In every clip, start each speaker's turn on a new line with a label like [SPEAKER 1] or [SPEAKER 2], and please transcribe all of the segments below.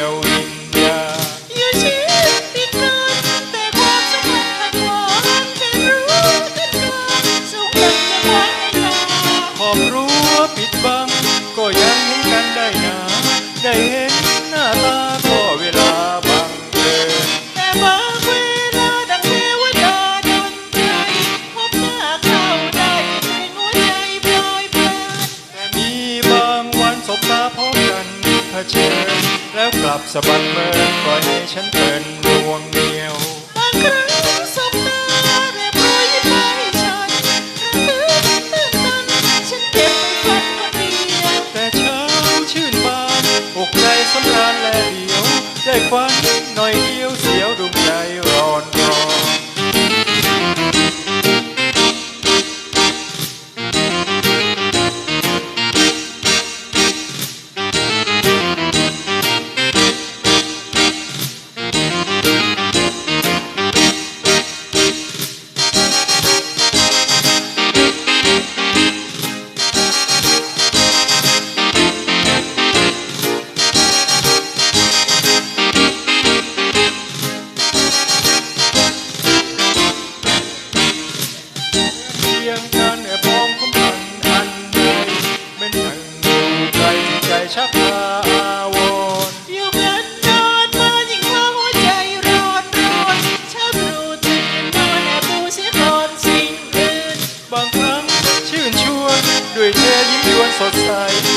[SPEAKER 1] ยวอิย
[SPEAKER 2] อยู่ชีวิปิดเกินแต่ความสุขมันขัดขวางรู้ทันวางสุขมันจหม่
[SPEAKER 1] ขอบรั้วปิดบัง ก็ยังเห็นกันได้นาได้เห็นหน้าตาก็เวลาบังเอิ
[SPEAKER 2] แต่บางเวลาดังเทวดาดนใจพบหน้าเขาได้เป็นหัวใจอยพล
[SPEAKER 1] แต่มีบางวันสบตาพร้กันถ้าเจอ แล้วกลับสะบัดเมินปล่อยให้ฉันเป็นดวงเดียว
[SPEAKER 2] บางครั้งสบตาเรียบร้อยยิ้มให้ฉันระลึกตื่นตันฉันเก็บไปฝันคนเดียว
[SPEAKER 1] แต่เช้าชื่นบานอกใจสำราญและเดียวได้คว้า so tight.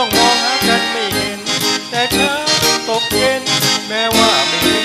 [SPEAKER 1] จ้องมองหากันไม่เห็น แต่เช้าตกเย็นแม้ว่าไม่